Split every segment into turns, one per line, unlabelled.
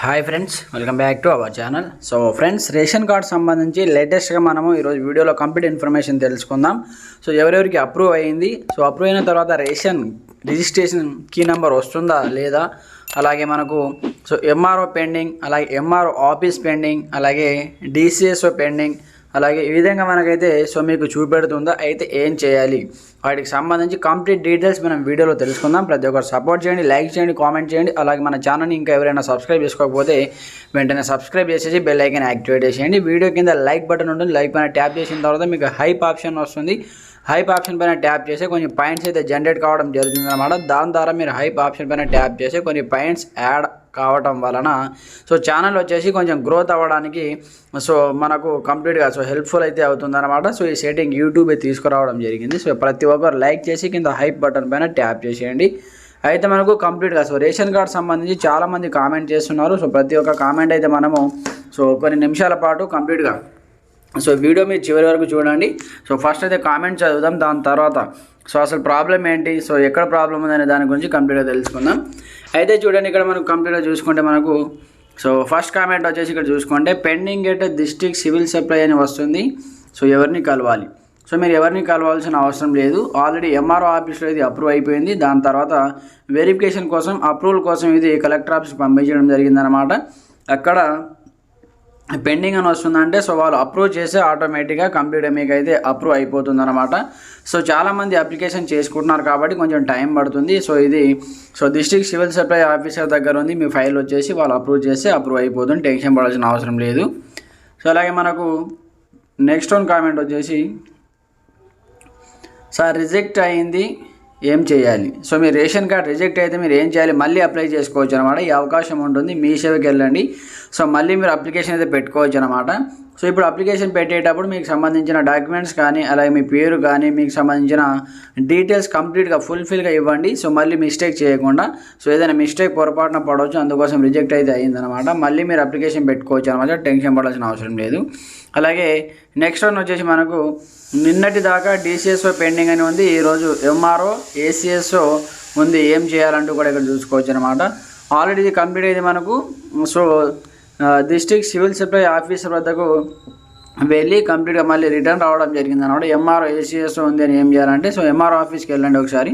Hi friends welcome back to our channel so friends ration card సంబంధించి లేటెస్ట్గా మనము ఈరోజు వీడియోలో కంప్లీట్ ఇన్ఫర్మేషన్ తెలుసుకుందాం. సో ఎవరెవరికి అప్రూవ్ అయ్యింది సో అప్రూవ్ అయిన తర్వాత రేషన్ రిజిస్ట్రేషన్ కీ నెంబర్ వస్తుందా లేదా? అలాగే మనకు సో ఎంఆర్ఓ పెండింగ్ అలాగే ఎంఆర్ఓ ఆఫీస్ పెండింగ్ అలాగే డిసిఎస్ఓ పెండింగ్ అలాగే ఈ విధంగా మనకైతే సో మీకు చూపెడుతుందా అయితే ఏం చేయాలి? వాటికి సంబంధించి కంప్లీట్ డీటెయిల్స్ మనం వీడియోలో తెలుసుకుందాం. ప్రతి ఒక్కరు సపోర్ట్ చేయండి లైక్ చేయండి కామెంట్ చేయండి. అలాగే మన ఛానల్ని ఇంకా ఎవరైనా సబ్స్క్రైబ్ చేసుకోకపోతే వెంటనే సబ్స్క్రైబ్ చేసేసి బెల్ ఐకన్ యాక్టివేట్ చేసేయండి. వీడియో కింద లైక్ బటన్ ఉంటుంది. లైక్ పైన ట్యాప్ చేసిన తర్వాత మీకు హైప్ ఆప్షన్ వస్తుంది. హైప్ ఆప్షన్ పైన ట్యాప్ చేసి కొంచెం పాయింట్స్ అయితే జనరేట్ కావడం జరుగుతుంది అనమాట దాని ద్వారా మీరు హైప్ ఆప్షన్ పైన ట్యాప్ చేసి కొన్ని పాయింట్స్ యాడ్ కావటం వలన సో ఛానల్ వచ్చేసి కొంచెం గ్రోత్ అవ్వడానికి సో మనకు కంప్లీట్గా సో హెల్ప్ఫుల్ అయితే అవుతుందన్నమాట. సో ఈ సెట్టింగ్ యూట్యూబే తీసుకురావడం జరిగింది. సో ప్రతి ఒక్కరు లైక్ చేసి కింద హైప్ బటన్ పైన ట్యాప్ చేసేయండి. అయితే మనకు కంప్లీట్గా సో రేషన్ కార్డ్ సంబంధించి చాలామంది కామెంట్ చేస్తున్నారు. సో ప్రతి ఒక్క కామెంట్ అయితే మనము సో కొన్ని నిమిషాల పాటు కంప్లీట్గా సో వీడియో మీరు చివరి వరకు చూడండి. సో ఫస్ట్ అయితే కామెంట్ చదువుదాం దాని తర్వాత. సో అసలు ప్రాబ్లం ఏంటి? సో ఎక్కడ ప్రాబ్లం ఉందనే దాని గురించి కంప్లీట్గా తెలుసుకుందాం. అయితే చూడండి ఇక్కడ మనకు కంప్లీట్గా చూసుకుంటే మనకు సో ఫస్ట్ కామెంట్ వచ్చేసి ఇక్కడ చూసుకుంటే pending at district civil supply అని వస్తుంది. సో ఎవరిని కలవాలి? సో మీరు ఎవరిని కలవాల్సిన అవసరం లేదు. ఆల్రెడీ ఎంఆర్ఓ ఆఫీస్లో ఇది అప్రూవ్ అయిపోయింది. దాని తర్వాత వెరిఫికేషన్ కోసం అప్రూవల్ కోసం ఇది కలెక్టర్ ఆఫీస్కి పంపించడం జరిగిందనమాట అక్కడ పెండింగ్ అని వస్తుందంటే సో వాళ్ళు అప్రూవ్ చేస్తే ఆటోమేటిక్గా కంప్లీట్ మీకు అయితే అప్రూవ్ అయిపోతుంది అనమాట సో చాలామంది అప్లికేషన్ చేసుకుంటున్నారు కాబట్టి కొంచెం టైం పడుతుంది. సో ఇది so district civil supply officer దగ్గర ఉంది. మీ ఫైల్ వచ్చేసి వాళ్ళు అప్రూవ్ చేస్తే అప్రూవ్ అయిపోతుంది. టెన్షన్ పడాల్సిన అవసరం లేదు. సో అలాగే మనకు నెక్స్ట్ వన్ కామెంట్ వచ్చేసి సార్ రిజెక్ట్ అయింది. ఏం చేయాలి? సో మీ రేషన్ కార్డ్ రిజెక్ట్ అయితే మీరు ఏం చేయాలి? మళ్ళీ అప్లై చేసుకోవచ్చు అనమాట ఈ అవకాశం ఉంటుంది. మీ సేవకి వెళ్ళండి. సో మళ్ళీ మీరు అప్లికేషన్ అయితే పెట్టుకోవచ్చు అనమాట సో ఇప్పుడు అప్లికేషన్ పెట్టేటప్పుడు మీకు సంబంధించిన డాక్యుమెంట్స్ కానీ అలాగే మీ పేరు కానీ మీకు సంబంధించిన డీటెయిల్స్ కంప్లీట్గా ఫుల్ఫిల్గా ఇవ్వండి. సో మళ్ళీ మిస్టేక్ చేయకుండా సో ఏదైనా మిస్టేక్ పొరపాటున పడవచ్చు అందుకోసం రిజెక్ట్ అయితే అయ్యిందనమాట మళ్ళీ మీరు అప్లికేషన్ పెట్టుకోవచ్చు అనమాట టెన్షన్ పడాల్సిన అవసరం లేదు. అలాగే నెక్స్ట్ వన్ వచ్చేసి మనకు నిన్నటి దాకా డీసీఎస్ఓ పెండింగ్ అని ఉంది. ఈరోజు ఎంఆర్ఓ ఏసీఎస్ఓ ఉంది. ఏం చేయాలంటూ కూడా ఇక్కడ చూసుకోవచ్చు అనమాట. ఆల్రెడీ ఇది కంప్లీట్ అయింది మనకు. So district civil supply officer వద్దకు వెళ్ళి కంప్లీట్గా మళ్ళీ రిటర్న్ రావడం జరిగింది అనమాట ఎంఆర్ఓ ఏసీఎస్ ఉంది అని ఏం చేయాలంటే సో ఎంఆర్ఓ ఆఫీస్కి వెళ్ళండి ఒకసారి.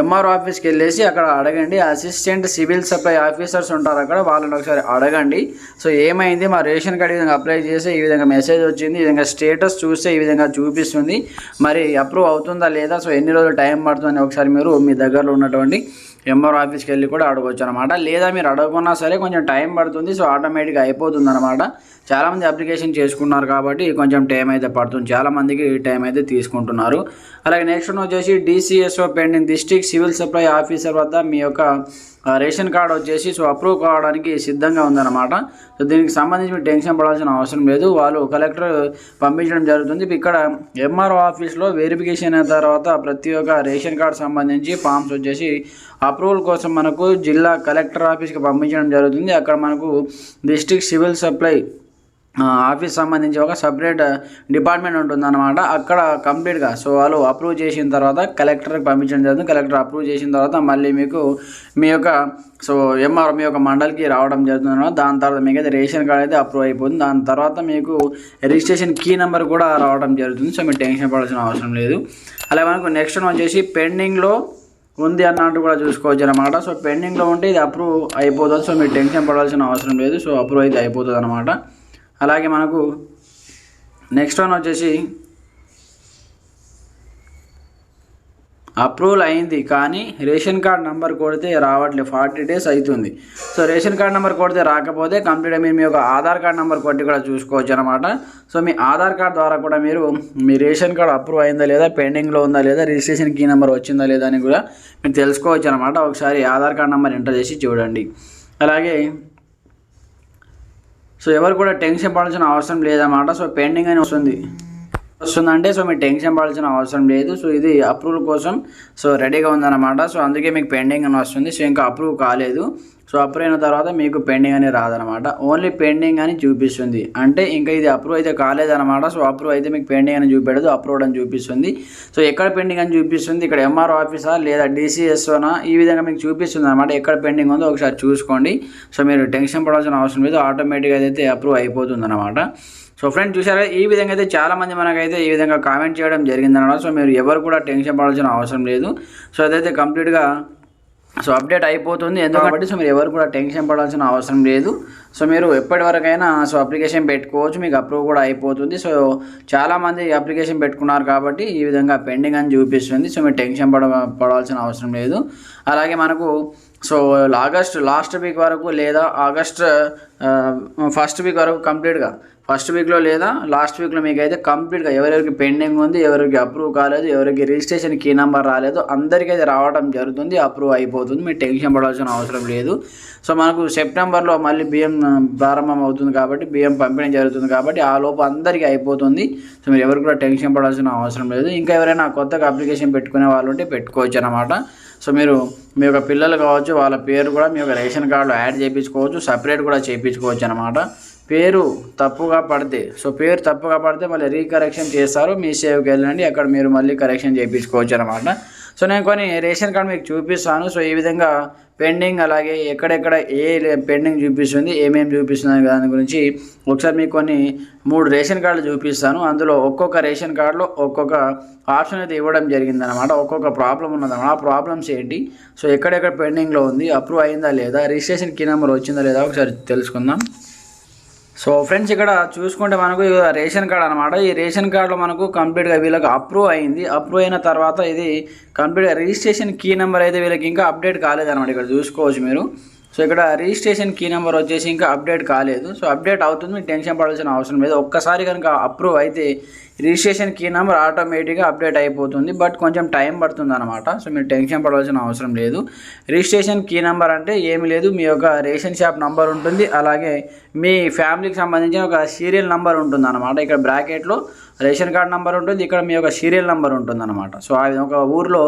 ఎంఆర్ఓ ఆఫీస్కి వెళ్ళేసి అక్కడ అడగండి. అసిస్టెంట్ సివిల్ సప్లై ఆఫీసర్స్ ఉంటారు అక్కడ వాళ్ళని ఒకసారి అడగండి. సో ఏమైంది? మా రేషన్ కార్డు ఈ విధంగా అప్లై చేస్తే ఈ విధంగా మెసేజ్ వచ్చింది. ఈ విధంగా స్టేటస్ చూస్తే ఈ విధంగా చూపిస్తుంది. మరి అప్రూవ్ అవుతుందా లేదా? సో ఎన్ని రోజులు టైం పడుతుందని ఒకసారి మీరు మీ దగ్గరలో ఉన్నటువంటి ఎంఆర్ ఆఫీస్కి వెళ్ళి కూడా అడగవచ్చు అనమాట లేదా మీరు అడగకున్నా సరే కొంచెం టైం పడుతుంది సో ఆటోమేటిక్గా అయిపోతుంది అనమాట చాలామంది అప్లికేషన్ చేసుకున్నారు కాబట్టి కొంచెం టైం అయితే పడుతుంది. చాలామందికి టైం అయితే తీసుకుంటున్నారు. అలాగే నెక్స్ట్ వచ్చేసి DCSO pending district civil supply officer వద్ద మీ యొక్క రేషన్ కార్డ్ వచ్చేసి సో అప్రూవ్ కావడానికి సిద్ధంగా ఉందన్నమాట. సో దీనికి సంబంధించి మీరు టెన్షన్ పడాల్సిన అవసరం లేదు. వాళ్ళు కలెక్టర్ పంపించడం జరుగుతుంది. ఇక్కడ ఎంఆర్ఓ ఆఫీస్లో వెరిఫికేషన్ అయిన తర్వాత ప్రతి ఒక్క రేషన్ కార్డ్ సంబంధించి ఫామ్స్ వచ్చేసి అప్రూవల్ కోసం మనకు జిల్లా కలెక్టర్ ఆఫీస్కి పంపించడం జరుగుతుంది. అక్కడ మనకు డిస్ట్రిక్ట్ సివిల్ సప్లై ఆఫీస్ సంబంధించి ఒక సపరేట్ డిపార్ట్మెంట్ ఉంటుందన్నమాట. అక్కడ కంప్లీట్గా సో వాళ్ళు అప్రూవ్ చేసిన తర్వాత కలెక్టర్కి పంపించడం జరుగుతుంది. కలెక్టర్ అప్రూవ్ చేసిన తర్వాత మళ్ళీ మీకు మీ యొక్క సో ఎంఆర్ మీ యొక్క మండలికి రావడం జరుగుతుంది దాని తర్వాత మీకు అయితే రేషన్ కార్డ్ అయితే అప్రూవ్ అయిపోతుంది. దాని తర్వాత మీకు రిజిస్ట్రేషన్ కీ నెంబర్ కూడా రావడం జరుగుతుంది. సో మీరు టెన్షన్ పడాల్సిన అవసరం లేదు. అలాగే మనకు నెక్స్ట్ వచ్చేసి పెండింగ్లో ఉంది అన్నట్టు కూడా చూసుకోవచ్చు అనమాట సో పెండింగ్లో ఉంటే ఇది అప్రూవ్ అయిపోతుంది. సో మీరు టెన్షన్ పడాల్సిన అవసరం లేదు. సో అప్రూవ్ అయితే అయిపోతుంది అనమాట అలాగే మనకు నెక్స్ట్ వన్ వచ్చేసి అప్రూవల్ అయింది కానీ రేషన్ కార్డ్ నెంబర్ కొడితే రావట్లేదు ఫార్టీ డేస్ అవుతుంది సో రేషన్ కార్డ్ నెంబర్ కొడితే రాకపోతే కంప్లీట్గా మీరు మీ యొక్క ఆధార్ కార్డ్ నెంబర్ కొట్టి కూడా చూసుకోవచ్చు అనమాట సో మీ ఆధార్ కార్డ్ ద్వారా కూడా మీరు మీ రేషన్ కార్డ్ అప్రూవ్ అయిందా లేదా పెండింగ్లో ఉందా లేదా రిజిస్ట్రేషన్ కీ నెంబర్ వచ్చిందా లేదా అని కూడా మీరు తెలుసుకోవచ్చు అనమాట ఒకసారి ఆధార్ కార్డ్ నెంబర్ ఎంటర్ చేసి చూడండి. అలాగే సో ఎవరు కూడా టెన్షన్ పడాల్సిన అవసరం లేదన్నమాట. సో పెండింగ్ అని వస్తుంది. వస్తుందంటే సో మీరు టెన్షన్ పడాల్సిన అవసరం లేదు. సో ఇది అప్రూవల్ కోసం సో రెడీగా ఉందన్నమాట. సో అందుకే మీకు పెండింగ్ అని వస్తుంది. సో ఇంకా అప్రూవ్ కాలేదు. సో అప్రూవ్ అయిన తర్వాత మీకు పెండింగ్ అని రాదనమాట ఓన్లీ పెండింగ్ అని చూపిస్తుంది. అంటే ఇంకా ఇది అప్రూవ్ అయితే కాలేదన్నమాట. సో అప్రూవ్ అయితే మీకు పెండింగ్ అని చూపెడదు అప్రూవ్డ్ అని చూపిస్తుంది. సో ఎక్కడ పెండింగ్ అని చూపిస్తుంది? ఇక్కడ ఎంఆర్ఓ ఆఫీసా లేదా డిసిఎస్ఓనా? ఈ విధంగా మీకు చూపిస్తుంది అనమాట ఎక్కడ పెండింగ్ ఉందో ఒకసారి చూసుకోండి. సో మీరు టెన్షన్ పడాల్సిన అవసరం లేదు. ఆటోమేటిక్గా అయితే అప్రూవ్ అయిపోతుంది అనమాట సో ఫ్రెండ్ చూసారా ఈ విధంగా అయితే చాలామంది మనకైతే ఈ విధంగా కామెంట్ చేయడం జరిగిందనమాట. సో మీరు ఎవరు కూడా టెన్షన్ పడాల్సిన అవసరం లేదు. సో అదైతే కంప్లీట్గా సో అప్డేట్ అయిపోతుంది. ఎందుకంటే సో మీరు ఎవరు కూడా టెన్షన్ పడాల్సిన అవసరం లేదు. సో మీరు ఎప్పటివరకైనా సో అప్లికేషన్ పెట్టుకోవచ్చు మీకు అప్రూవ్ కూడా అయిపోతుంది. సో చాలామంది అప్లికేషన్ పెట్టుకున్నారు కాబట్టి ఈ విధంగా పెండింగ్ అని చూపిస్తుంది. సో మీరు టెన్షన్ పడ పడాల్సిన అవసరం లేదు. అలాగే మనకు సో ఆగస్ట్ లాస్ట్ వీక్ వరకు లేదా ఆగస్ట్ ఫస్ట్ వీక్ వరకు కంప్లీట్గా ఫస్ట్ వీక్లో లేదా? లాస్ట్ వీక్లో మీకు అయితే కంప్లీట్గా ఎవరెవరికి పెండింగ్ ఉంది ఎవరికి అప్రూవ్ కాలేదు ఎవరికి రిజిస్ట్రేషన్ కీ నెంబర్ రాలేదు అందరికీ అయితే రావడం జరుగుతుంది అప్రూవ్ అయిపోతుంది. మీరు టెన్షన్ పడాల్సిన అవసరం లేదు. సో మనకు సెప్టెంబర్లో మళ్ళీ బియ్యం ప్రారంభం అవుతుంది కాబట్టి బియ్యం పంపిణీ జరుగుతుంది కాబట్టి ఆ లోపు అందరికీ అయిపోతుంది. సో మీరు ఎవరు కూడా టెన్షన్ పడాల్సిన అవసరం లేదు. ఇంకా ఎవరైనా కొత్తగా అప్లికేషన్ పెట్టుకునే వాళ్ళు ఉంటే పెట్టుకోవచ్చు అనమాట సో మీరు మీ యొక్క పిల్లలు కావచ్చు వాళ్ళ పేరు కూడా మీ యొక్క రేషన్ కార్డులో యాడ్ చేయించుకోవచ్చు సపరేట్ కూడా చేయించుకోవచ్చు అనమాట పేరు తప్పుగా పడితే సో పేరు తప్పుగా పడితే మళ్ళీ రీకరెక్షన్ చేస్తారు. మీ సేవకి వెళ్ళండి. అక్కడ మీరు మళ్ళీ కరెక్షన్ చేయించుకోవచ్చు అనమాట సో నేను కొన్ని రేషన్ కార్డు మీకు చూపిస్తాను. సో ఈ విధంగా పెండింగ్ అలాగే ఎక్కడెక్కడ ఏ పెండింగ్ చూపిస్తుంది ఏమేమి చూపిస్తుంది దాని గురించి ఒకసారి మీకు కొన్ని మూడు రేషన్ కార్డులు చూపిస్తాను. అందులో ఒక్కొక్క రేషన్ కార్డులో ఒక్కొక్క ఆప్షన్ అయితే ఇవ్వడం జరిగిందనమాట ఒక్కొక్క ప్రాబ్లం ఉన్నదన్నమాట. ఆ ప్రాబ్లమ్స్ ఏంటి? సో ఎక్కడెక్కడ పెండింగ్లో ఉంది? అప్రూవ్ అయిందా లేదా? రిజిస్ట్రేషన్ కీ నెంబర్ వచ్చిందా లేదా? ఒకసారి తెలుసుకుందాం. సో ఫ్రెండ్స్ ఇక్కడ చూసుకుంటే మనకు రేషన్ కార్డ్ అనమాట ఈ రేషన్ కార్డులో మనకు కంప్లీట్గా వీళ్ళకి అప్రూవ్ అయింది. అప్రూవ్ అయిన తర్వాత ఇది కంప్లీట్గా రిజిస్ట్రేషన్ కీ నెంబర్ అయితే వీళ్ళకి ఇంకా అప్డేట్ కాలేదన్నమాట ఇక్కడ చూసుకోవచ్చు మీరు. సో ఇక్కడ రిజిస్ట్రేషన్ కీ నెంబర్ వచ్చేసి ఇంకా అప్డేట్ కాలేదు. సో అప్డేట్ అవుతుంది మీకు టెన్షన్ పడాల్సిన అవసరం లేదు. ఒక్కసారి కనుక అప్రూవ్ అయితే రిజిస్ట్రేషన్ కీ నెంబర్ ఆటోమేటిక్గా అప్డేట్ అయిపోతుంది బట్ కొంచెం టైం పడుతుంది అనమాట సో మీరు టెన్షన్ పడవలసిన అవసరం లేదు. రిజిస్ట్రేషన్ కీ నెంబర్ అంటే ఏమి లేదు. మీ యొక్క రేషన్ షాప్ నంబర్ ఉంటుంది. అలాగే మీ ఫ్యామిలీకి సంబంధించిన ఒక సీరియల్ నెంబర్ ఉంటుంది అనమాట ఇక్కడ బ్రాకెట్లో రేషన్ కార్డు నెంబర్ ఉంటుంది. ఇక్కడ మీ యొక్క సీరియల్ నెంబర్ ఉంటుంది అనమాట సో ఆ ఒక ఊర్లో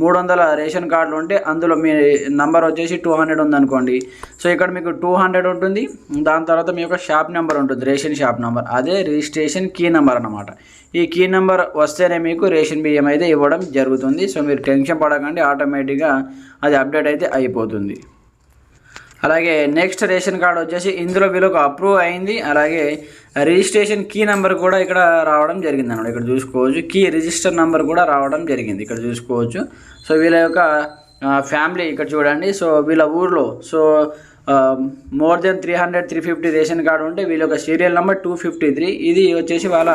మూడు వందల రేషన్ కార్డులు ఉంటే అందులో మీ నెంబర్ వచ్చేసి టూ హండ్రెడ్ ఉందనుకోండి. సో ఇక్కడ మీకు టూ హండ్రెడ్ ఉంటుంది. దాని తర్వాత మీ యొక్క షాప్ నెంబర్ ఉంటుంది. Ration shop number. అదే రిజిస్ట్రేషన్ కీ నెంబర్ అనమాట ఈ కీ నెంబర్ వస్తేనే మీకు రేషన్ బియ్యం అయితే ఇవ్వడం జరుగుతుంది. సో మీరు టెన్షన్ పడకండి ఆటోమేటిక్గా అది అప్డేట్ అయితే అయిపోతుంది. అలాగే నెక్స్ట్ రేషన్ కార్డు వచ్చేసి ఇందులో వీళ్ళకు అప్రూవ్ అయింది. అలాగే రిజిస్ట్రేషన్ కీ నెంబర్ కూడా ఇక్కడ రావడం జరిగింది అన్నమాట. ఇక్కడ చూసుకోవచ్చు. కీ రిజిస్టర్ నెంబర్ కూడా రావడం జరిగింది. ఇక్కడ చూసుకోవచ్చు. సో వీళ్ళ యొక్క ఫ్యామిలీ ఇక్కడ చూడండి. సో వీళ్ళ ఊర్లో so more than three hundred three fifty ration card ఉంటే వీళ్ళ యొక్క serial number two fifty three ఇది వచ్చేసి వాళ్ళ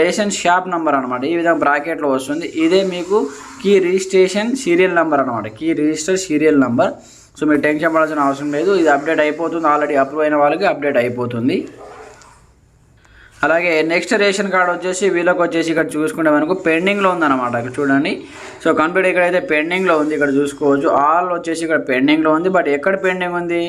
రేషన్ షాప్ నెంబర్ అనమాట ఈ విధంగా బ్రాకెట్లో వస్తుంది. ఇదే మీకు కీ రిజిస్ట్రేషన్ సీరియల్ నెంబర్ అనమాట key register serial number so మీరు టెన్షన్ పడాల్సిన అవసరం లేదు. ఇది అప్డేట్ అయిపోతుంది. ఆల్రెడీ అప్రూవ్ అయిన వాళ్ళకి అప్డేట్ అయిపోతుంది. అలాగే నెక్స్ట్ రేషన్ కార్డ్ వచ్చేసి వీళ్ళకి వచ్చేసి ఇక్కడ చూసుకుంటే మనకు పెండింగ్లో ఉందన్నమాట. ఇక్కడ చూడండి. సో కంప్లీట్ ఇక్కడైతే పెండింగ్లో ఉంది. ఇక్కడ చూసుకోవచ్చు. ఆల్ వచ్చేసి ఇక్కడ పెండింగ్లో ఉంది. బట్ ఎక్కడ పెండింగ్ ఉంది?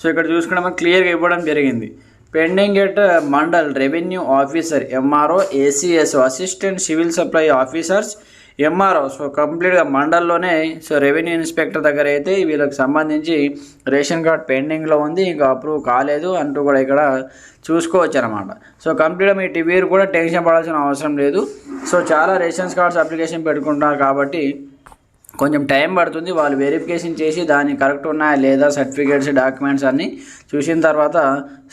సో ఇక్కడ చూసుకుంటే మనకు క్లియర్గా ఇవ్వడం జరిగింది. Pending at mandal revenue officer MRO ACS assistant civil supply officers MRO so కంప్లీట్గా మండల్లోనే సో రెవెన్యూ ఇన్స్పెక్టర్ దగ్గర అయితే వీళ్ళకి సంబంధించి రేషన్ కార్డ్ పెండింగ్లో ఉంది ఇంకా అప్రూవ్ కాలేదు అంటూ కూడా ఇక్కడ చూసుకోవచ్చు అనమాట సో కంప్లీట్గా మీ టీవీరు కూడా టెన్షన్ పడాల్సిన అవసరం లేదు. సో చాలా రేషన్ కార్డ్స్ అప్లికేషన్ పెట్టుకుంటున్నారు కాబట్టి కొంచెం టైం పడుతుంది. వాళ్ళు వెరిఫికేషన్ చేసి దాన్ని కరెక్ట్ ఉన్నాయా లేదా సర్టిఫికేట్స్ డాక్యుమెంట్స్ అన్నీ చూసిన తర్వాత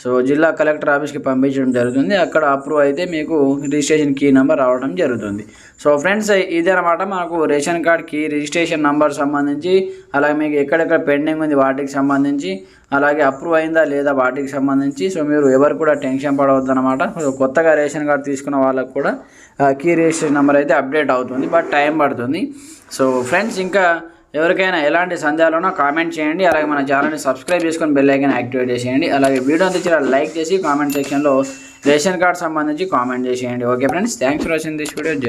సో జిల్లా కలెక్టర్ ఆఫీస్కి పంపించడం జరుగుతుంది. అక్కడ అప్రూవ్ అయితే మీకు రిజిస్ట్రేషన్ కీ నెంబర్ రావడం జరుగుతుంది. సో ఫ్రెండ్స్ ఇదనమాట మనకు రేషన్ కార్డ్కి రిజిస్ట్రేషన్ నెంబర్ సంబంధించి అలాగే మీకు ఎక్కడెక్కడ పెండింగ్ ఉంది వాటికి సంబంధించి అలాగే అప్రూవ్ అయిందా లేదా వాటికి సంబంధించి. సో మీరు ఎవరు కూడా టెన్షన్ పడవద్దు అనమాట కొత్తగా రేషన్ కార్డు తీసుకున్న వాళ్ళకు కూడా కీ రిజిస్ట్రేషన్ నెంబర్ అయితే అప్డేట్ అవుతుంది. బట్ టైం పడుతుంది. సో ఫ్రెండ్స్ ఇంకా ఎవరికైనా ఎలాంటి సందేహాలున్నా కామెంట్ చేయండి. అలాగే మన ఛానల్ని సబ్స్క్రైబ్ చేసుకొని బెల్ ఐకన్ యాక్టివేట్ చేసేయండి. అలాగే వీడియో అందించిన లైక్ చేసి కామెంట్ సెక్షన్లో రేషన్ కార్డ్ సంబంధించి కామెంట్ చేసేయండి. Okay friends thanks for watching this video జై